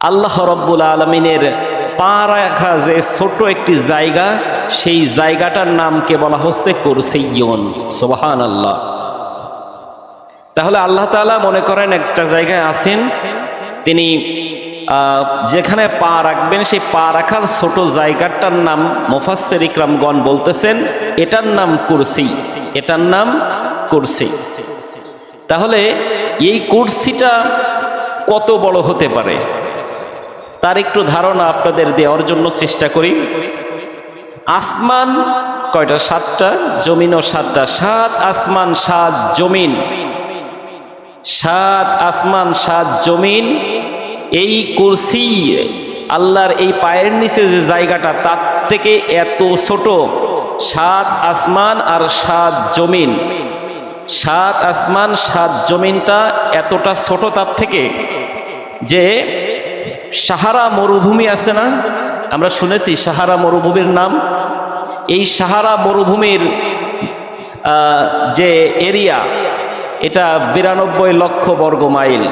আল্লাহ রব্বুল আলমিনের পা রাখা যে ছোট একটি জায়গা, সেই জায়গাটার নামকে বলা হচ্ছে কুরসিয়ন সোবাহান আল্লাহ তাহলে আল্লাহ তাআলা মনে করেন একটা জায়গায় আছেন, তিনি যেখানে পা রাখবেন, সেই পা রাখার ছোট জায়গাটার নাম মোফাসের ইকরামগণ বলতেছেন, এটার নাম কুরসি, এটার নাম কুরসি। তাহলে এই কুরসিটা কত বড় হতে পারে? তার একটু ধারণা আপনাদের দেওয়ার জন্য চেষ্টা করি। আসমান কয়টা? সাতটা। জমিনও সাতটা। সাত আসমান, সাত জমিন। সাত আসমান, সাত জমিন। এই কুরসি আল্লাহর এই পায়ের নিচে যে জায়গাটা, তার থেকে এত ছোট। সাত আসমান আর সাত জমিন। সাত আসমান, সাত জমিনটা এতটা ছোট তার থেকে যে সাহারা মরুভূমি আছে না? আমরা শুনেছি সাহারা মরুভূমির নাম। এই সাহারা মরুভূমির যে এরিয়া, এটা বিরানব্বই লক্ষ বর্গ মাইল।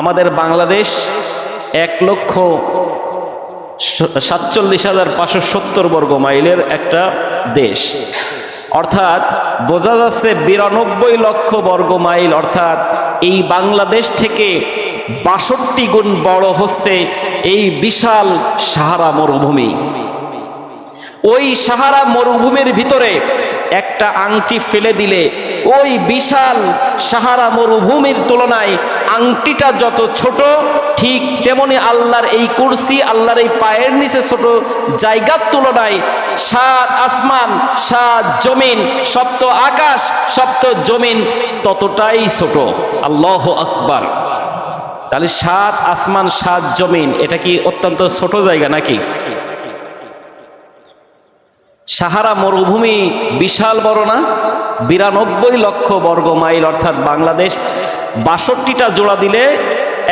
আমাদের বাংলাদেশ এক লক্ষ সাতচল্লিশ হাজার পাঁচশো সত্তর বর্গ মাইলের একটা দেশ। অর্থাৎ বোঝা যাচ্ছে বিরানব্বই লক্ষ বর্গ মাইল। অর্থাৎ এই বাংলাদেশ থেকে বাষট্টি গুণ বড় হচ্ছে এই বিশাল সাহারা মরুভূমি। ওই সাহারা মরুভূমির ভিতরে একটা আংটি ফেলে দিলে ওই বিশাল সাহারা মরুভূমির তুলনায় আংটিটা যত ছোট, ঠিক তেমনি আল্লাহর এই কুরসি, আল্লাহর এই পায়ের নিচে ছোট জায়গার তুলনায় সাত আসমান, সাত জমিন, সপ্ত আকাশ, সপ্ত জমিন ততটাই ছোট। আল্লাহ আকবার। তাহলে সাত আসমান, সাত জমিন, এটা কি অত্যন্ত ছোট জায়গা নাকি? সাহারা মরুভূমি বিশাল বড় না? বিরানব্বই লক্ষ বর্গ মাইল, অর্থাৎ বাংলাদেশ। বাষট্টিটা জোড়া দিলে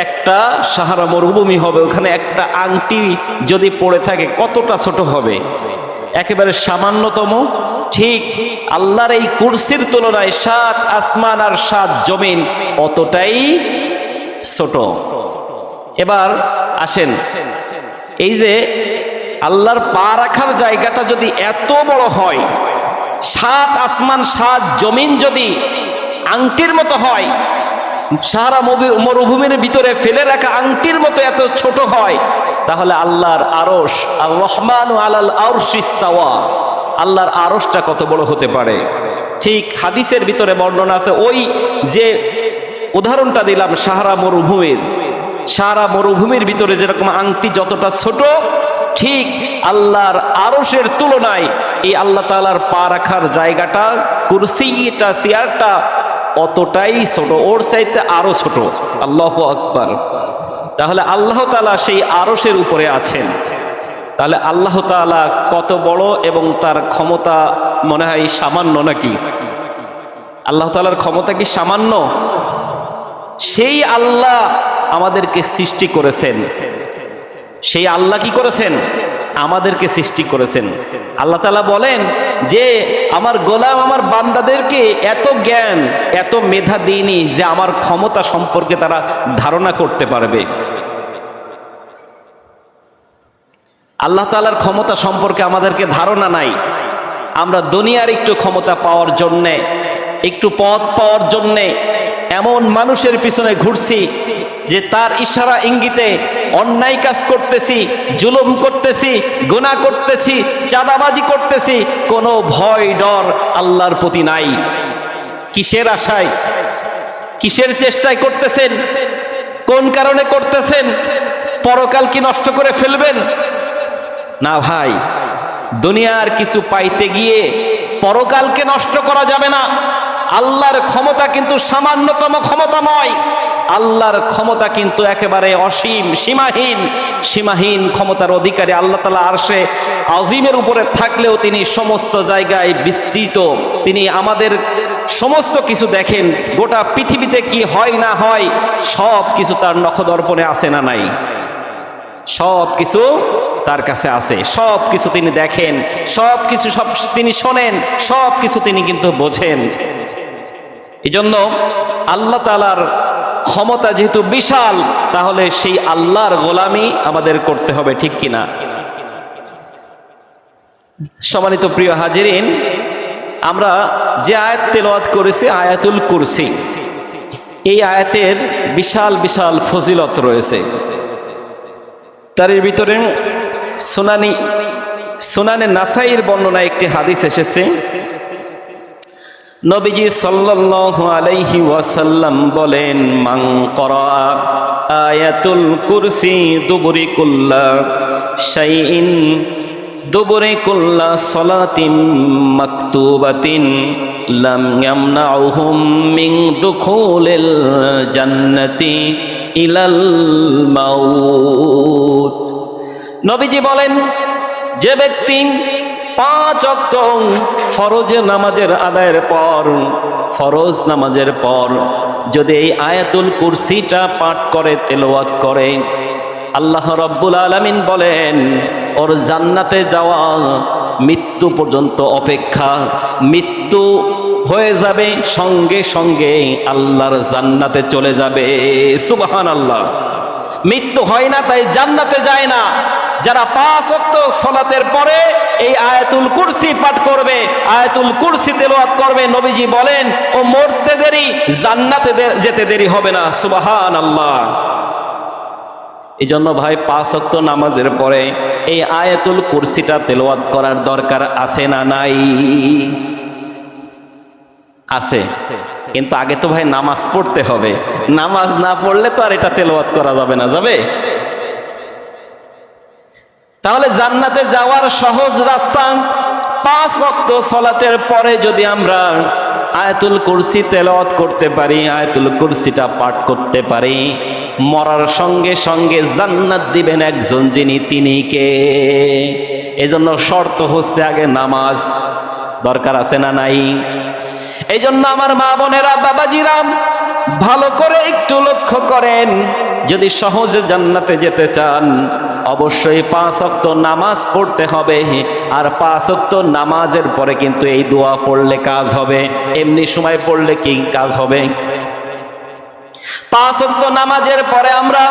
একটা সাহারা মরুভূমি হবে, ওখানে একটা আংটি যদি পড়ে থাকে, কতটা ছোট হবে? একেবারে সামান্যতম। ঠিক আল্লাহর এই কুরসির তুলনায় সাত আসমান আর সাত জমিন অতটাই ছোট। এবার আসেন। এই যে আল্লাহর পা রাখার জায়গাটা যদি এত বড় হয়, সাত আসমান, সাত জমিন যদি আংটির মতো হয় সারা মরুভূমির ভিতরে ফেলে রাখা আংটির মতো এত ছোট হয়, তাহলে আল্লাহর আরস আর রহমান আল্লাহর আরসটা কত বড় হতে পারে? ঠিক হাদিসের ভিতরে বর্ণনা আছে, ওই যে উদাহরণটা দিলাম, সাহারা মরুভূমির। সারা মরুভূমির ভিতরে যেরকম আংটি যতটা ছোট, ঠিক আল্লাহর আরসের তুলনায় এই আল্লাহ তালার পা রাখার জায়গাটা, কুরসিটা, চেয়ারটা অতটাই ছোট, ওর চাইতে আরও ছোট। আল্লাহ আকবর। তাহলে আল্লাহ তালা সেই আরসের উপরে আছেন। তাহলে আল্লাহ তাআলা কত বড় এবং তার ক্ষমতা মনে হয় সামান্য নাকি? আল্লাহ তালার ক্ষমতা কি সামান্য? সেই আল্লাহ আমাদেরকে সৃষ্টি করেছেন। সেই আল্লাহ কি করেছেন? আমাদেরকে সৃষ্টি করেছেন। আল্লাহ তালা বলেন যে, আমার গোলাম আমার বান্দাদেরকে এত জ্ঞান, এত মেধা দিইনি যে আমার ক্ষমতা সম্পর্কে তারা ধারণা করতে পারবে। আল্লাহ তালার ক্ষমতা সম্পর্কে আমাদেরকে ধারণা নাই। আমরা দুনিয়ার একটু ক্ষমতা পাওয়ার জন্যে, একটু পথ পাওয়ার জন্যে এমন মানুষের পিছনে ঘুরছি যে তার ইশারা ইঙ্গিতে অন্যায় কাজ করতেছি, জুলুম করতেছি গুণা করতেছি, চাঁদাবাজি করতেছি, কোনো ভয় ডর আল্লাহর প্রতি নাই। কিসের আশায়? কিসের চেষ্টায় করতেছেন? কোন কারণে করতেছেন? পরকাল কি নষ্ট করে ফেলবেন? না ভাই, দুনিয়ার কিছু পাইতে গিয়ে পরকালকে নষ্ট করা যাবে না। আল্লাহর ক্ষমতা কিন্তু সামান্যতম ক্ষমতা নয়। আল্লাহর ক্ষমতা কিন্তু একেবারে অসীম, সীমাহীন। সীমাহীন ক্ষমতার অধিকারী আল্লাহ তালা আরশে আজিমের উপরে থাকলেও তিনি সমস্ত জায়গায় বিস্তৃত। তিনি আমাদের সমস্ত কিছু দেখেন, গোটা পৃথিবীতে কি হয় না হয়, সব কিছু তার নখদর্পণে আছে না নাই। সব কিছু তার কাছে আছে। সব কিছু তিনি দেখেন, সব কিছু সব তিনি শোনেন, সব কিছু তিনি কিন্তু বোঝেন। এই জন্য আল্লাহ তালার ক্ষমতা যেহেতু বিশাল, তাহলে সেই আল্লাহর গোলামি আমাদের করতে হবে, ঠিক কিনা? সম্মানিত প্রিয় হাজিরিন, আমরা যে আয়াত তেলাওয়াত করেছি, আয়াতুল কুরসি, এই আয়াতের বিশাল বিশাল ফজিলত রয়েছে। তার ভিতরে সোনানি, সোনানে নাসাইয়ের বর্ণনা একটি হাদিস এসেছে। নবীজি সাল্লাল্লাহু আলাইহি ওয়াসাল্লাম বলেন, মান করা আয়াতুল কুরসি দুবরি কুল্লা শাইইন, দুবরি কুল্লা সলাতিন মাকতুবাতিন, লাম ইয়ামনাউহুম মিন দুখুলিল জান্নাতি ইলাল মাউত। নবীজি বলেন, যে ব্যক্তি পাঁচ অক্ত ফরজ নামাজের আদায়ের পর, ফরজ নামাজের পর যদি এই আয়াতুল কুরসিটা পাঠ করে, তেলাওয়াত করে, আল্লাহ রব্বুল আলামিন বলেন, ওর জান্নাতে যাওয়া মৃত্যু পর্যন্ত অপেক্ষা, মৃত্যু হয়ে যাবে সঙ্গে সঙ্গে আল্লাহর জান্নাতে চলে যাবে। সুবহান আল্লাহ মৃত্যু হয় না, তাই জান্নাতে যায় না। যারা পাঁচ অক্ত সলাতের পরে এই আয়াতুল কুরসি পাঠ করবে, আয়াতুল কুরসি তেলাওয়াত করবে, নবীজি বলেন, ও মরতে দেরি, জান্নাতে যেতে দেরি হবে না। সুবাহান আল্লাহ এই জন্য ভাই, পাঁচ অক্ত নামাজের পরে এই আয়াতুল কুরসিটা তেলাওয়াত করার দরকার আছে না নাই? আছে। কিন্তু আগে তো ভাই নামাজ পড়তে হবে। নামাজ না পড়লে তো আর এটা তেলাওয়াত করা যাবে না, যাবে? তাহলে জান্নাতে যাওয়ার সহজ রাস্তা পাঁচ অক্ত সলাতের পরে যদি আমরা আয়াতুল কুরসি তেলাওয়াত করতে পারি, আয়াতুল কুরসিটা পাঠ করতে পারি, মরার সঙ্গে সঙ্গে জান্নাত দিবেন একজন যিনি, তিনি কে? এজন্য শর্ত হচ্ছে আগে নামাজ। দরকার আছে না নাই? এই জন্য আমার মা বোনেরা, বাবাজিরাম ভালো করে একটু লক্ষ্য করেন। যদি সহজে জান্নাতে যেতে চান, অবশ্যই পাঁচ অক্ত নামাজ পড়তে হবে। আর পাঁচ অক্ত নামাজের পরে কিন্তু এই দোয়া পড়লে কাজ হবে। এমনি সময় পড়লে কি কাজ হবে? পাঁচ অক্ত নামাজের পরে আমরা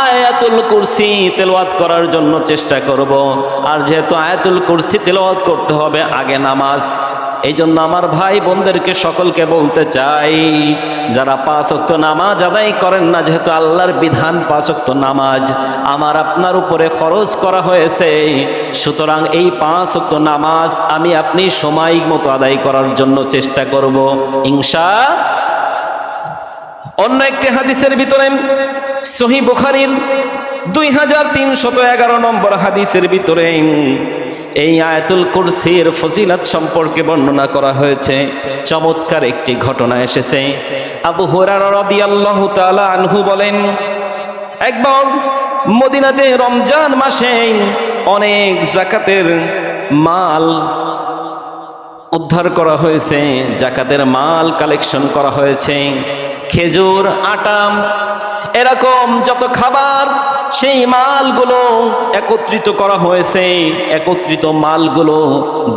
আয়াতুল কুরসি তেলাওয়াত করার জন্য চেষ্টা করব। আর যেহেতু আয়াতুল কুরসি তেলাওয়াত করতে হবে, আগে নামাজ এই জন্য আমার ভাই বোনদেরকে সকলকে বলতে চাই, যারা পাঁচ অক্ত নামাজ আদায় করেন না, যেহেতু আল্লাহর বিধান পাঁচ অক্ত নামাজ, আমার আপনার উপরে ফরজ করা হয়েছে। সুতরাং এই পাঁচ অক্ত নামাজ আমি আপনি সময় মতো আদায় করার জন্য চেষ্টা করব। ইংসা অন্য একটি হাদিসের ভিতরে সহি বুখারির দুই হাজার তিনশত এগারো নম্বর হাদিসের ভিতরে এই আয়াতুল কুরসির ফজিলাত সম্পর্কে বর্ণনা করা হয়েছে। চমৎকার একটি ঘটনা এসেছে। আবু রাদিয়াল্লাহু আনহু বলেন, একবার মদিনাতে রমজান মাসে অনেক জাকাতের মাল উদ্ধার করা হয়েছে। জাকাতের মাল কালেকশন করা হয়েছে। খেজুর, আটাম এরকম যত খাবার, সেই মালগুলো একত্রিত করা হয়েছে। একত্রিত মালগুলো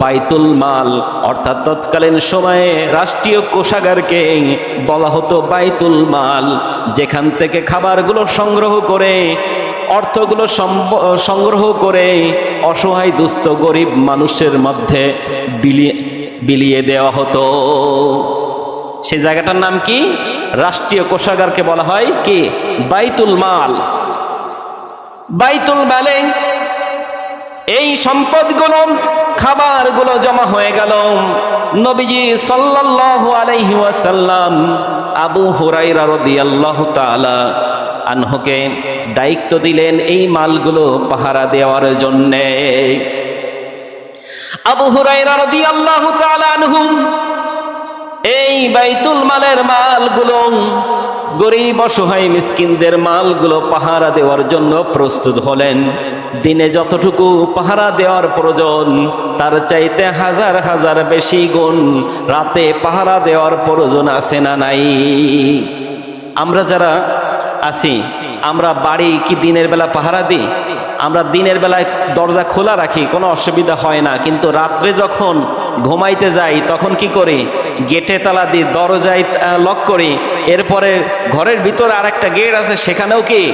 বাইতুল মাল, অর্থাৎ তৎকালীন সময়ে রাষ্ট্রীয় কোষাগারকে বলা হতো বাইতুল মাল, যেখান থেকে খাবারগুলো সংগ্রহ করে, অর্থগুলো সংগ্রহ করে অসহায় দুস্থ গরিব মানুষের মধ্যে বিলিয়ে বিলিয়ে দেওয়া হতো। সেই জায়গাটার নাম কি? রাষ্ট্রীয় কোষাগারকে বলা হয় কি? বাইতুল মাল। বাইতুল মালে এই সম্পদগুলো, খাবারগুলো জমা হয়ে গেল। নবীজি সাল্লাল্লাহু আলাইহি ওয়াসাল্লাম আবু হুরাইরা রাদিয়াল্লাহু তাআলা আনহুকে দায়িত্ব দিলেন এই মালগুলো পাহারা দেওয়ার জন্যে। আবু হুরাইরা রাদিয়াল্লাহু তাআলা আনহু এই বাইতুল মালের মালগুলো, গরিব অসহায় মিসকিনদের মালগুলো পাহারা দেওয়ার জন্য প্রস্তুত হলেন। দিনে যতটুকু পাহারা দেওয়ার প্রয়োজন, তার চাইতে হাজার হাজার বেশি গুণ রাতে পাহারা দেওয়ার প্রয়োজন আছে না নাই? আমরা যারা আছি, আমরা বাড়ি কি দিনের বেলা পাহারা দিই? আমরা দিনের বেলায় দরজা খোলা রাখি, কোনো অসুবিধা হয় না। কিন্তু রাত্রে যখন ঘুমাইতে যাই, তখন কি করি? গেটে তালা দিই, দরজায় লক করি। এরপরে ঘরের ভিতরে আর একটা গেট আছে, সেখানেও কি?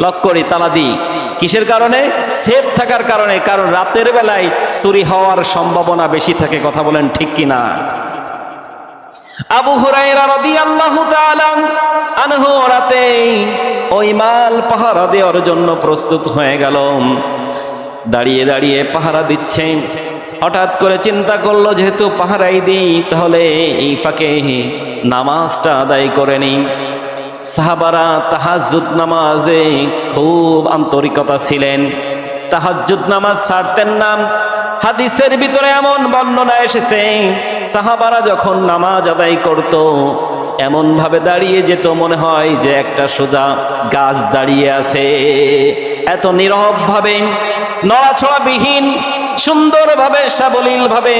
লক করি, তালা দিই। কিসের কারণে? সেফ থাকার কারণে। কারণ রাতের বেলায় চুরি হওয়ার সম্ভাবনা বেশি থাকে, কথা বলেন ঠিক কিনা? আবু হুরাইরা রাদিয়াল্লাহু তাআলা আনহু রাতে ওই মাল পাহারা দেওয়ার জন্য প্রস্তুত হয়ে গেল। দাঁড়িয়ে দাঁড়িয়ে পাহারা দিচ্ছে। হঠাৎ করে চিন্তা করল, যেহেতু পাহারাই দিই, তাহলে এই ফাঁকে নামাজটা আদায় করে নিই। সাহাবারা তাহাজ্জুদ নামাজে খুব আন্তরিকতা ছিলেন। তাহাজ্জুদ নামাজ ছাড়তেন না। হাদিসের ভিতরে এমন বর্ণনা এসেছে, সাহাবারা যখন নামাজ আদায় করত এমন ভাবে দাঁড়িয়ে যেত, মনে হয় যে একটা সোজা গাছ দাঁড়িয়ে আছে। এত নীরব ভাবে নড়াছড়া বিহীন সুন্দরভাবে সাবলীল ভাবে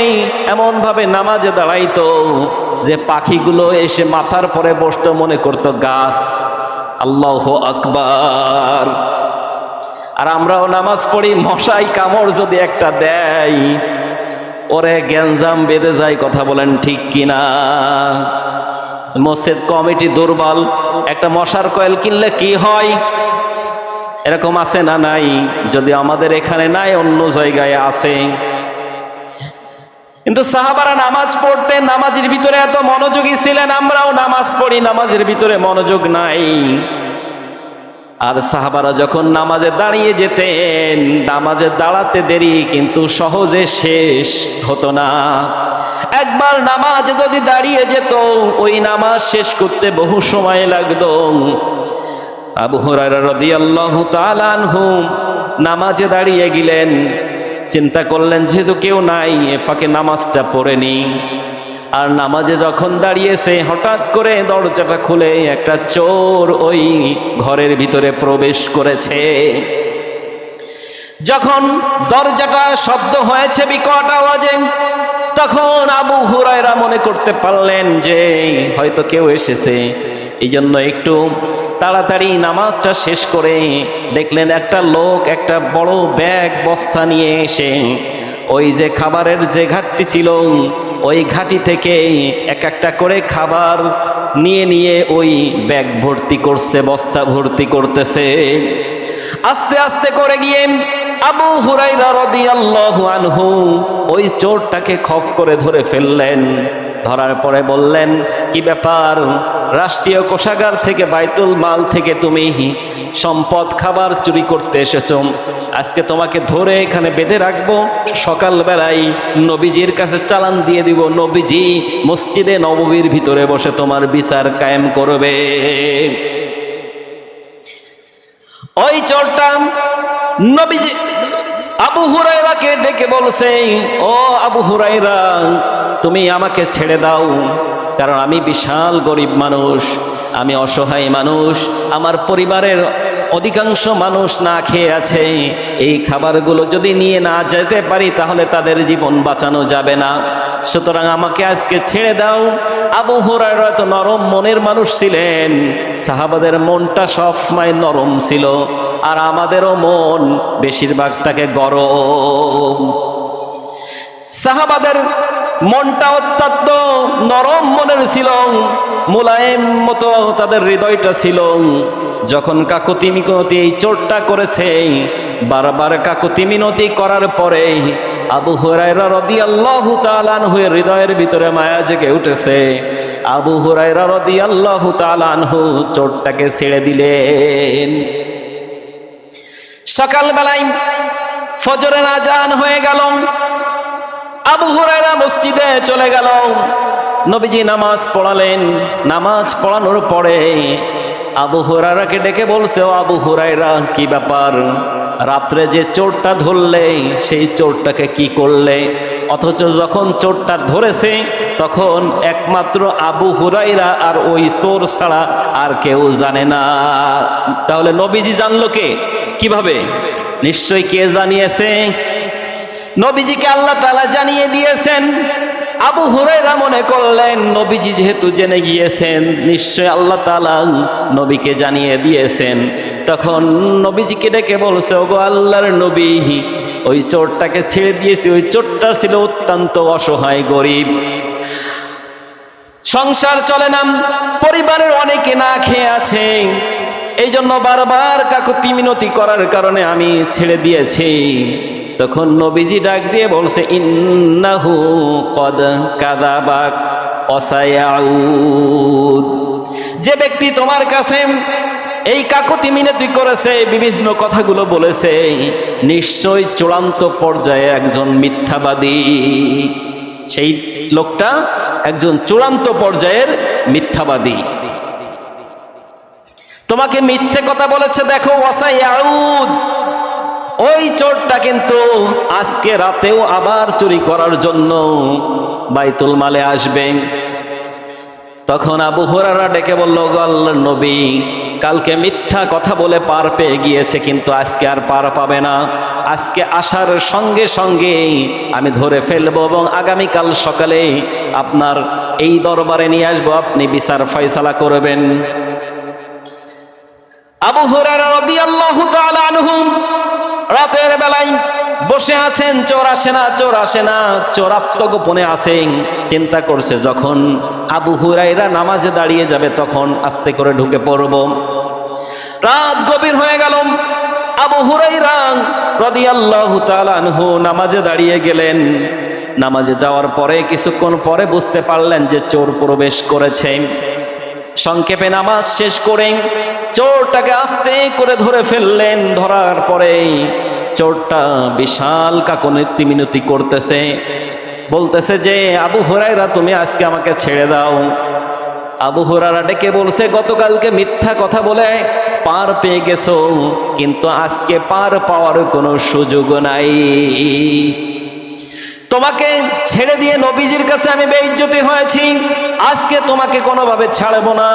এমন ভাবে নামাজে দাঁড়াইতো যে পাখিগুলো এসে মাথার পরে বসতো, মনে করতো, গাছ, আল্লাহ আকবার। আর আমরাও নামাজ পড়ি, মশাই কামড় যদি একটা দেয়, ওরে গ্যাঞ্জাম বেঁধে যায় কথা বলেন ঠিক কিনা? মসজিদ কমিটি দুর্বল, একটা মশার কয়েল কিনলে কি হয়? এরকম আছে না নাই? যদি আমাদের এখানে নাই, অন্য জায়গায় আছে। কিন্তু সাহাবারা নামাজ পড়তে, নামাজের ভিতরে এত মনোযোগী ছিলেন, আমরাও নামাজ পড়ি, নামাজের ভিতরে মনোযোগ নাই। আর সাহাবারা যখন নামাজে দাঁড়িয়ে যেতেন, নামাজে দাঁড়াতে দেরি কিন্তু সহজে শেষ হতো না। একবার নামাজ যদি দাঁড়িয়ে যেত, ওই নামাজ শেষ করতে বহু সময় লাগতো। আবু হুরায়রা রাদিয়াল্লাহু তাআলা নামাজে দাঁড়িয়ে গেলেন, চিন্তা করলেন, যেহেতু কেউ নাই, এ ফাঁকে নামাজটা পড়ে নি আর নামাজে যখন দাঁড়িয়েছে, হঠাৎ করে দরজাটা খুলে একটা চোর ওই ঘরের ভিতরে প্রবেশ করেছে। যখন দরজাটা শব্দ হয়েছে বিকট আওয়াজে, তখন আবু হুরায়রা মনে করতে পারলেন যে, হয়তো কেউ এসেছে। এই জন্য একটু তাড়াতাড়ি নামাজটা শেষ করে দেখলেন একটা লোক একটা বড় ব্যাগ বস্তা নিয়ে এসে ওই যে খাবারের যে ঘাটটি ছিল, ওই ঘাটি থেকে এক একটা করে খাবার নিয়ে নিয়ে ওই ব্যাগ ভর্তি করছে, বস্তা ভর্তি করতেছে। আস্তে আস্তে করে গিয়ে আবু হুরাইরা রদিয়াল্লাহু আনহু ওই চোরটাকে খফ করে ধরে ফেললেন। ধরার পরে বললেন, কি ব্যাপার? রাষ্ট্রীয় কোষাগার থেকে বাইতুল মাল থেকে তুমি সম্পদ খাবার চুরি করতে এসেছ। আজকে তোমাকে ধরে এখানে বেঁধে রাখব। সকালবেলায় নবীজির কাছে চালান দিয়ে দিব। নবীজি মসজিদে নববীর ভিতরে বসে তোমার বিচার কায়েম করবে। ওই চোরটা নবীজি আবু হুরাইরাকে ডেকে বলছে, ও আবু হুরাইরা তুমি আমাকে ছেড়ে দাও। কারণ আমি বিশাল গরিব মানুষ, আমি অসহায় মানুষ, আমার পরিবারের অধিকাংশ মানুষ না খেয়ে আছে। এই খাবারগুলো যদি নিয়ে না যেতে পারি, তাহলে তাদের জীবন বাঁচানো যাবে না। সুতরাং আমাকে আজকে ছেড়ে দাও। আবু হুরায়রা এত নরম মনের মানুষ ছিলেন, সাহাবাদের মনটা সবসময় নরম ছিল, আর আমাদেরও মন বেশিরভাগ তাকে গরম। সাহাবাদের মনটা অত্যন্ত নরম মনের ছিল মোলায়েম মতো তাদের হৃদয়টা ছিল যখন কাকতি মিনতি এই চোরটা করেছে, বারবার কাকতি মিনতি করার পরে আবু হুরায়রা রাদিয়াল্লাহু তালান আনহু হৃদয়ের ভিতরে মায়া জেগে উঠেছে। আবু হুরায়রা রাদিয়াল্লাহু তাআলা আনহু চোরটাকে ছেড়ে দিলেন। সকালবেলায় ফজরের আজান হয়ে গেল। আবু হুরায়রা মসজিদে চলে গেল। নবীজি নামাজ পড়ালেন। নামাজ পড়ানোর পরে আবু হুরায়রাকে ডেকে বলছে আবু হুরায়রা, কি ব্যাপার? রাত্রে যে চোরটা ধরলে, সেই চোরটাকে কি করলে? অথচ যখন চোরটা ধরেছে, তখন একমাত্র আবু হুরাইরা আর ওই চোর ছাড়া আর কেউ জানে না। তাহলে নবীজি জানলো কে? কীভাবে? নিশ্চয় কে জানিয়েছে? নবীজিকে আল্লাহ তালা জানিয়ে দিয়েছেন। আবু হুরাইরা মনে করলেন, নবীজি যেহেতু জেনে গিয়েছেন নিশ্চয় আল্লাহ তালা নবীকে জানিয়ে দিয়েছেন। তখন নবীজিকে ডেকে বলছে, ওগো আল্লাহর নবী, ওই চোরটাকে ছেড়ে দিয়েছি, ওই চোরটা ছিল অত্যন্ত অসহায়, গরিব। সংসার চলে না, পরিবারের অনেকে না খেয়ে আছে। এই জন্য বারবার কাকুতি মিনতি করার কারণে আমি ছেড়ে দিয়েছি। তখন নবীজি ডাক দিয়ে বলছে, ইন্নাহু কদ কাদাবাক অসায়াউদ। যে ব্যক্তি তোমার কাছে এই কাকুতি মিনতি করেছে, বিভিন্ন কথাগুলো বলেছে, নিশ্চয় চূড়ান্ত পর্যায়ে একজন মিথ্যাবাদী। সেই লোকটা একজন চূড়ান্ত পর্যায়ের মিথ্যাবাদী। তোমাকে মিথ্যে কথা বলেছে, দেখো ওয়াসাইয়াউদ ওই চোরটা কিন্তু আজকে রাতেও আবার চুরি করার জন্য বাইতুল মালে আসবে। তখন আবু হুরারা ডেকে বলল গল্লার নবী, কালকে মিথ্যা কথা বলে পার পেয়ে গিয়েছে, কিন্তু আজকে আর পার পাবে না। আজকে আসার সঙ্গে সঙ্গে আমি ধরে ফেলব এবং আগামীকাল সকালে আপনার এই দরবারে নিয়ে আসব, আপনি বিচার ফয়সালা করবেন। আবু হুরারা তাআলা আনহুম রাতের বেলায় বসে আছেন, চোর আসে না, চোর আসে না চোর আত্মগোপনে আছেন। চিন্তা করছে যখন আবু হুরাইরা নামাজে দাঁড়িয়ে যাবে তখন আস্তে করে ঢুকে পড়ব। রাত গভীর হয়ে গেল। আবু হুরাইরা রাদিয়াল্লাহু আনহু নামাজে দাঁড়িয়ে গেলেন। নামাজে যাওয়ার পরে কিছুক্ষণ পরে বুঝতে পারলেন যে চোর প্রবেশ করেছে। সংক্ষেপে নামাজ শেষ করে চোরটাকে আস্তে করে ধরে ফেললেন। ধরার পরে চোরটা বিশাল কাকনেতি মিনতি করতেছে। বলতেছে যে, আবু হরাইরা তুমি আজকে আমাকে ছেড়ে দাও। আবু হরারা ডেকে বলছে, গতকালকে মিথ্যা কথা বলে পার পেয়ে গেছো, কিন্তু আজকে পার পাওয়ার কোনো সুযোগ নাই। তোমাকে ছেড়ে দিয়ে নবীজির কাছে আমি বেইজ্জতি হয়েছি। আজকে তোমাকে কোনোভাবে ছাড়বো না।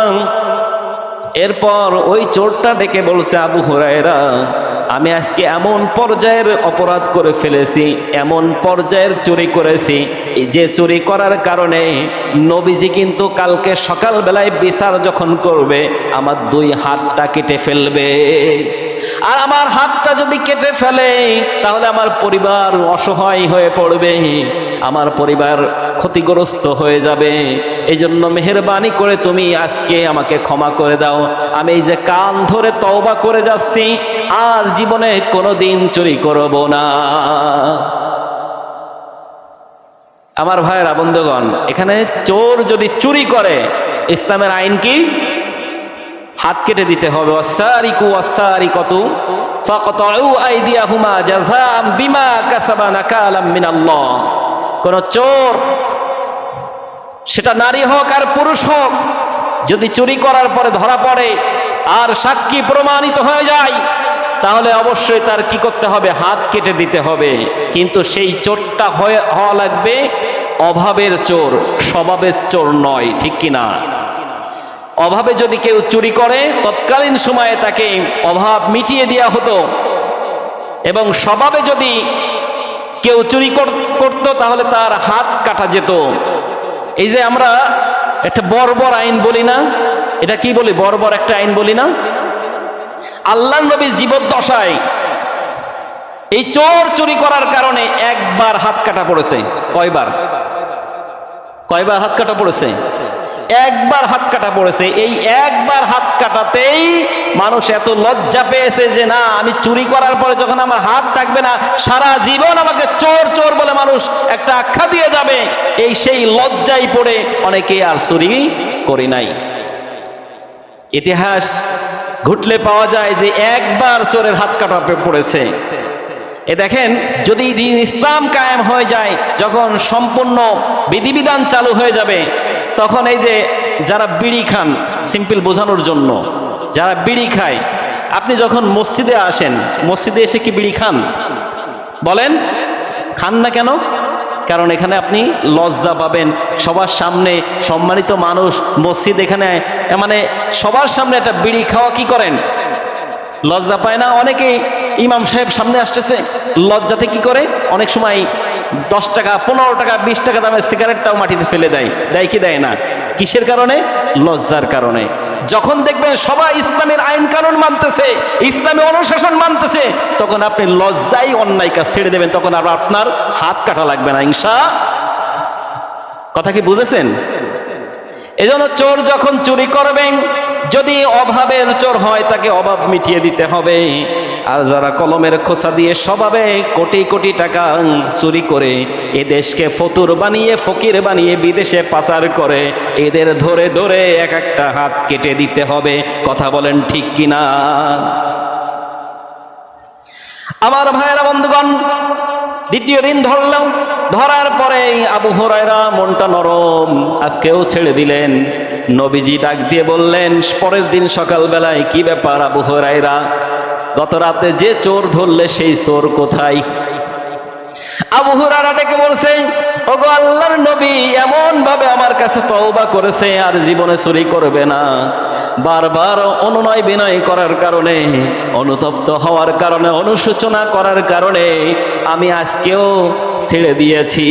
এরপর ওই চোরটা ডেকে বলছে, আবু হুরায়রা, আমি আজকে এমন পর্যায়ের অপরাধ করে ফেলেছি, এমন পর্যায়ের চুরি করেছি। যে চুরি করার কারণে নবীজি কিন্তু কালকে সকালবেলায় বিচার যখন করবে, আমার দুই হাতটা কেটে ফেলবে। আর আমার হাতটা যদি কেটে ফেলে, তাহলে আমার পরিবার অসহায় হয়ে পড়বে। আমার পরিবার ক্ষতিগ্রস্ত হয়ে যাবে। এই জন্য মেহরবানি করে তুমি আজকে আমাকে ক্ষমা করে দাও। আমি এই যে কান ধরে তওবা করে যাচ্ছি, আর জীবনে কোনো দিন চুরি করব না। আমার ভাইয়েরা, বন্ধুগণ, এখানে চোর যদি চুরি করে, ইসলামের আইন কি? হাত কেটে দিতে হবে। কোন চোর, সেটা নারী হোক আর পুরুষ হোক, যদি চুরি করার পরে ধরা পড়ে আর সাক্ষী প্রমাণিত হয়ে যায়, তাহলে অবশ্যই তার কি করতে হবে? হাত কেটে দিতে হবে। কিন্তু সেই চোরটা হওয়া লাগবে অভাবের চোর, স্বভাবের চোর নয়, ঠিক কিনা? অভাবে যদি কেউ চুরি করে, তৎকালীন সময়ে তাকে অভাব মিটিয়ে দেওয়া হতো। এবং স্বভাবে যদি কেউ চুরি করতো, তাহলে তার হাত কাটা যেত। এই যে আমরা একটা বর্বর আইন বলি না? এটা কি বলি? বর্বর একটা আইন বলি না? আল্লাহ নবীর জীবদ্দশায় এই চোর চুরি করার কারণে একবার হাত কাটা পড়েছে। কয়বার? কয়বার হাত কাটা পড়েছে? একবার হাত কাটা পড়েছে। এই একবার হাত কাটাতেই মানুষ এত লজ্জা পেয়েছে যে, না, আমি চুরি করার পরে যখন আমার হাত থাকবে না, সারা জীবন আমাকে চোর চোর বলে মানুষ একটা আখ্যা দিয়ে যাবে। এই সেই লজ্জায় পড়ে অনেকে আর চুরি করি নাই। ইতিহাস ঘুটলে পাওয়া যায় যে, একবার চোরের হাত কাটা পড়েছে। এ দেখেন, যদি দিন ইসলাম কায়েম হয়ে যায়, যখন সম্পূর্ণ বিধিবিধান চালু হয়ে যাবে তখন এই যে যারা বিড়ি খান সিম্পল বোঝানোর জন্য, যারা বিড়ি খায়, আপনি যখন মসজিদে আসেন, মসজিদে এসে কি বিড়ি খান? বলেন, খান না কেন? কারণ এখানে আপনি লজ্জা পাবেন, সবার সামনে সম্মানিত মানুষ মসজিদ এখানে মানে সবার সামনে একটা বিড়ি খাওয়া কি করেন? লজ্জা পায় না? অনেকেই ইমাম সাহেব সামনে আসতেছে, লজ্জাতে কি করে? অনেক সময় দশ টাকা, পনেরো টাকা, বিশ টাকা দামের সিগারেটটাও মাটিতে ফেলে দেয়। দেয় কি দেয় না? কিসের কারণে? লজ্জার কারণে। যখন দেখবেন সবাই ইসলামের আইন কানুন মানতেছে, ইসলামী অনুশাসন মানতেছে, তখন আপনি লজ্জাই অন্যায় কাজ ছেড়ে দেবেন, তখন আর আপনার হাত কাটা লাগবে না, হিংসা। কথা কি বুঝেছেন? এজন্য চোর যখন চুরি করবেন যদি অভাবের চোর হয়, তাকে অভাব মিটিয়ে দিতে হবে। আর যারা কলমের খোসা দিয়ে স্বভাবে কোটি কোটি টাকা চুরি করে এ দেশকে ফতুর বানিয়ে, ফকির বানিয়ে বিদেশে পাচার করে, এদের ধরে ধরে এক একটা হাত কেটে দিতে হবে। কথা বলেন ঠিক কিনা? আমার ভাইয়েরা, বন্ধুগণ দ্বিতীয় দিন ধরলাম, ধরার পরে আবু হরাইরা মনটা নরম, আজকেও ছেড়ে দিলেন। নবীজি ডাক দিয়ে বললেন, পরের দিন সকালবেলায় কি ব্যাপার আবু হরাইরা গত রাতে যে চোর ধরলে সেই চোর কোথায়? আবু হরাইরা ডেকে বলছে ওগো আল্লাহর নবী, এমন ভাবে আমার কাছে তওবা করেছে, আর জীবনে চুরি করবে না। বারবার অনুনয় বিনয় করার কারণে, অনুতপ্ত হওয়ার কারণে, অনুশোচনা করার কারণে আমি আজকেও ছেড়ে দিয়েছি।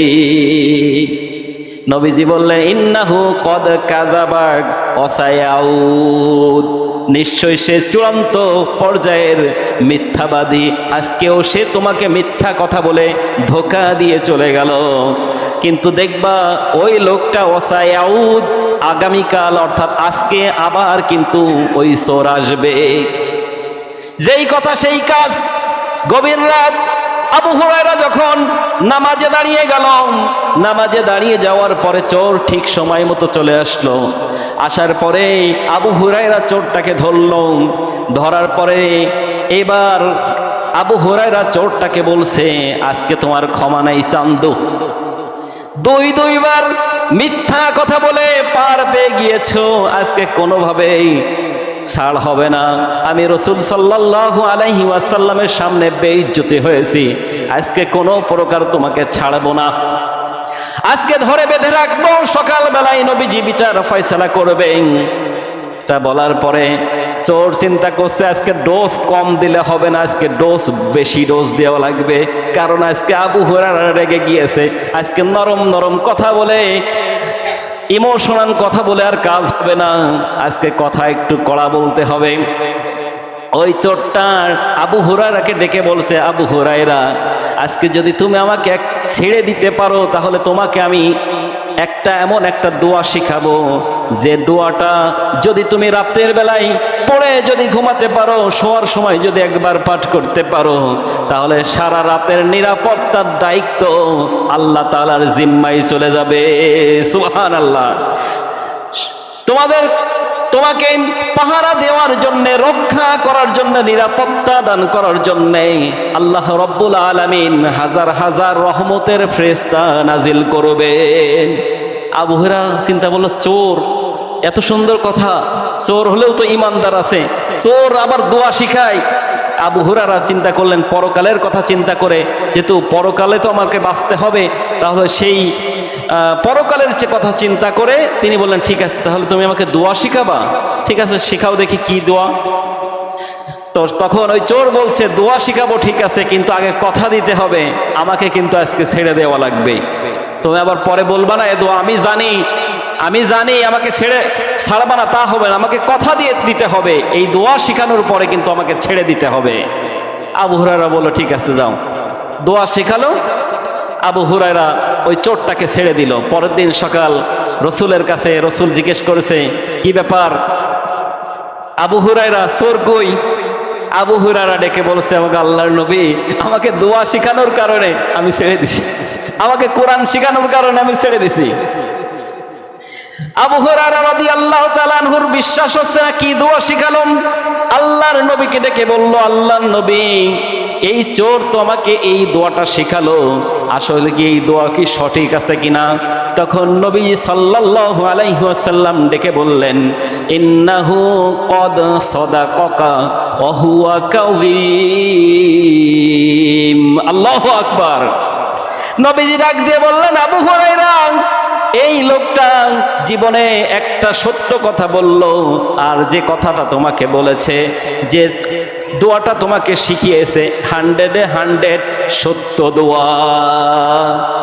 নবীজি বললেন, ইন্নাহু কদ কাযাবাক অসায়াউদ। নিশ্চয় সে চূড়ান্ত পর্যায়ের মিথ্যাবাদী। আজকেও সে তোমাকে মিথ্যা কথা বলে ধোকা দিয়ে চলে গেল। কিন্তু দেখবা, ওই লোকটা অসায়াউদ আগামীকাল, অর্থাৎ আজকে আবার কিন্তু ওই সোর আসবে। যেই কথা, সেই কাজ, গভীর রাত আবু হুরায়রা যখন নামাজে দাঁড়িয়ে গেল, নামাজে দাঁড়িয়ে যাওয়ার পরে চোর ঠিক সময় মতো চলে আসলো। আসার পরে আবু হুরায়রা চোরটাকে ধরল। ধরার পরে এবার আবু হুরায়রা চোরটাকে বলছে, আজকে তোমার ক্ষমা নাই চান্দু। দুই দুইবার মিথ্যা কথা বলে পার পেয়ে গিয়েছো। আজকে কোনোভাবেই ছাড় হবে না। আমি রসুল সাল্লাহ আলাইহি ওয়াসাল্লামের সামনে বেইজ্জতি হয়েছি। আজকে কোনো প্রকার তোমাকে ছাড়বো না। আজকে ধরে বেঁধে রাখব, সকালবেলায় নবীজি বিচার ফয়সলা করবেন। তা বলার পরে চোর চিন্তা করছে, আজকে ডোজ কম দিলে হবে না, আজকে ডোজ বেশি ডোজ দেওয়া লাগবে। কারণ আজকে আবু হুরার রেগে গিয়েছে। আজকে নরম নরম কথা বলে ইমোশনাল কথা বলে আর কাজ হবে না। আজকে কথা একটু কড়া বলতে হবে। ওই চোরটার আবু হুরারাকে ডেকে বলছে, আবু হুরাইরা আজকে যদি তুমি আমাকে এক ছেড়ে দিতে পারো, তাহলে তোমাকে আমি একটা এমন একটা দোয়া শিখাবো। যে দোয়াটা যদি তুমি রাতের বেলায় পড়ে যদি ঘুমাতে পারো, শোয়ার সময় যদি একবার পাঠ করতে পারো, তাহলে সারা রাতের নিরাপত্তার দায়িত্ব আল্লাহ তালার জিম্মাই চলে যাবে। সুহান আল্লাহ তোমাদের তোমাকে পাহারা দেওয়ার জন্য, রক্ষা করার জন্য, নিরাপত্তা দান করার জন্য আল্লাহ রব্বুল আলামিন হাজার হাজার রহমতের ফ্রেস্তা নাজিল করবেন আবুহেরা চিন্তা বলল চোর, এত সুন্দর কথা। চোর হলেও তো ইমানদার আছে। চোর আবার দোয়া শিখায়। আবু হুরারা চিন্তা করলেন, পরকালের কথা চিন্তা করে, যেহেতু পরকালে তো আমাকে বাঁচতে হবে, তাহলে সেই পরকালের যে কথা চিন্তা করে তিনি বললেন, ঠিক আছে, তাহলে তুমি আমাকে দোয়া শিখাবা। ঠিক আছে, শিখাও দেখি কি দোয়া। তো তখন ওই চোর বলছে, দোয়া শিখাবো, ঠিক আছে, কিন্তু আগে কথা দিতে হবে। আমাকে কিন্তু আজকে ছেড়ে দেওয়া লাগবে। তুমি আবার পরে বলবা না, এ দোয়া আমি জানি। আমি জানি, আমাকে ছেড়ে ছাড়বা না, তা হবে না। আমাকে কথা দিয়ে দিতে হবে। এই দোয়া শিখানোর পরে কিন্তু আমাকে ছেড়ে দিতে হবে। আবু হুরারা বলল, ঠিক আছে, যাও। দোয়া শেখালো। আবু হুরায়রা ওই চোরটাকে ছেড়ে দিল। পরের দিন সকাল রসুলের কাছে রসুল জিজ্ঞেস করেছে, কি ব্যাপার? আবু হুরায়রা, চোর কই? আবু হুরারা ডেকে বলছে, আমাকে আল্লাহর নবী, আমাকে দোয়া শিখানোর কারণে আমি ছেড়ে দিছি। আমাকে কোরআন শিখানোর কারণে আমি ছেড়ে দিছি। আবু হুরায়রা রাদিয়াল্লাহু তাআলা আনহুর বিশ্বাস হচ্ছে না কি দোয়া শিখালাম আল্লাহর নবীকে ডেকে বলল, আল্লাহর নবী এই চোর তো আমাকে এই দোয়াটা শেখালো। আসলে কি এই দোয়া কি সঠিক আছে কিনা? তখন নবী সাল্লাল্লাহু আলাইহি ওয়াসাল্লাম ডেকে বললেন, ইন্নাহু কদ সাদাকাকা ওয়া হুয়া কাযীম। আল্লাহু আকবার। নবীজি ডাক দিয়ে বললেন, আবু হুরায়রা এই লোকটা জীবনে একটা সত্য কথা বলল, আর যে কথাটা তোমাকে বলেছে, যে দোয়াটা তোমাকে শিখিয়েছে, হান্ড্রেডে হান্ড্রেড সত্য দোয়া।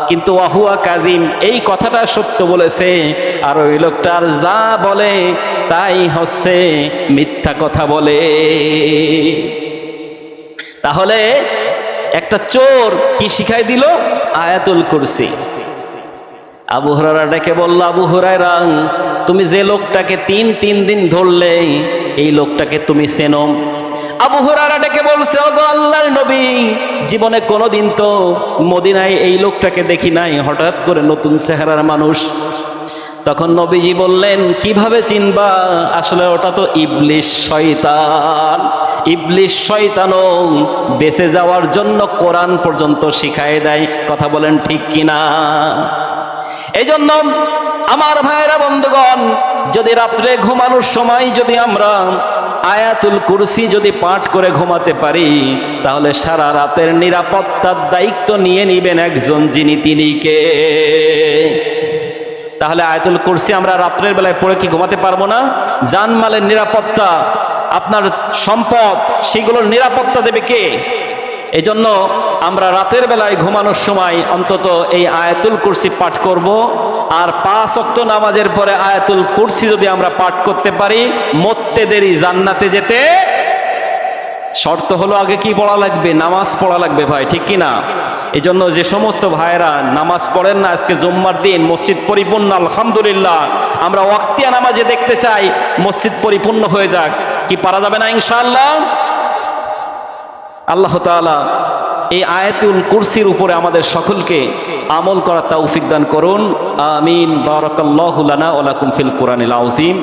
কিন্তু আহুয়া কাজিম এই কথাটা সত্য বলেছে, আর ওই লোকটার যা বলে তাই হচ্ছে মিথ্যা কথা বলে। তাহলে একটা চোর কি শিখাই দিল? আয়াতুল কুরসি। আবু হরারা ডেকে বলল, আবু হুরায়রা, তুমি যে লোকটাকে তিন তিন দিন ধরলে, এই লোকটাকে তুমি চেনো? আবু হুরারা ডেকে বলছে, ওগো আল্লাহর নবী, জীবনে কোনোদিন তো মদিনায় এই লোকটাকে দেখি নাই, হঠাৎ করে নতুন চেহারার মানুষ। তখন নবীজি বললেন, কীভাবে চিনবা? আসলে ওটা তো ইবলিশ শয়তান। ইবলিশ শয়তানও বেঁচে যাওয়ার জন্য কোরআন পর্যন্ত শিখায় দেয়। কথা বলেন ঠিক কিনা? এই জন্য আমার ভাইরা বন্ধুগণ, যদি রাত্রে ঘুমানোর সময় যদি আমরা আয়াতুল কুরসি যদি পাঠ করে ঘুমাতে পারি, তাহলে সারা রাতের নিরাপত্তার দায়িত্ব নিয়ে নিবেন একজন যিনি তিনি কে? তাহলে আয়াতুল কুরসি আমরা রাত্রের বেলায় পড়ে কি ঘুমাতে পারব না? জানমালের নিরাপত্তা, আপনার সম্পদ, সেগুলোর নিরাপত্তা দেবে কে? এই জন্য আমরা রাতের বেলায় ঘুমানোর সময় অন্তত এই আয়াতুল কুরসি পাঠ করব। আর পাঁচ অক্ত নামাজের পরে আয়াতুল কুরসি যদি আমরা পাঠ করতে পারি, মরতে দেরি, জান্নাতে যেতে শর্ত হলো আগে কি পড়া লাগবে? নামাজ পড়া লাগবে ভাই, ঠিক কি না এই জন্য যে সমস্ত ভাইয়েরা নামাজ পড়েন না, আজকে জুম্মার দিন মসজিদ পরিপূর্ণ, আলহামদুলিল্লাহ। আমরা ওয়াক্তিয়া নামাজে দেখতে চাই, মসজিদ পরিপূর্ণ হয়ে যাক। কি পারা যাবে না, ইনশাআল্লাহ? আল্লাহ তালা এই আয়াতুল কুরসির উপরে আমাদের সকলকে আমল করার তৌফিক দান করুন। আমিন। বারাকাল্লাহু ফিল কোরআনিল আযীম।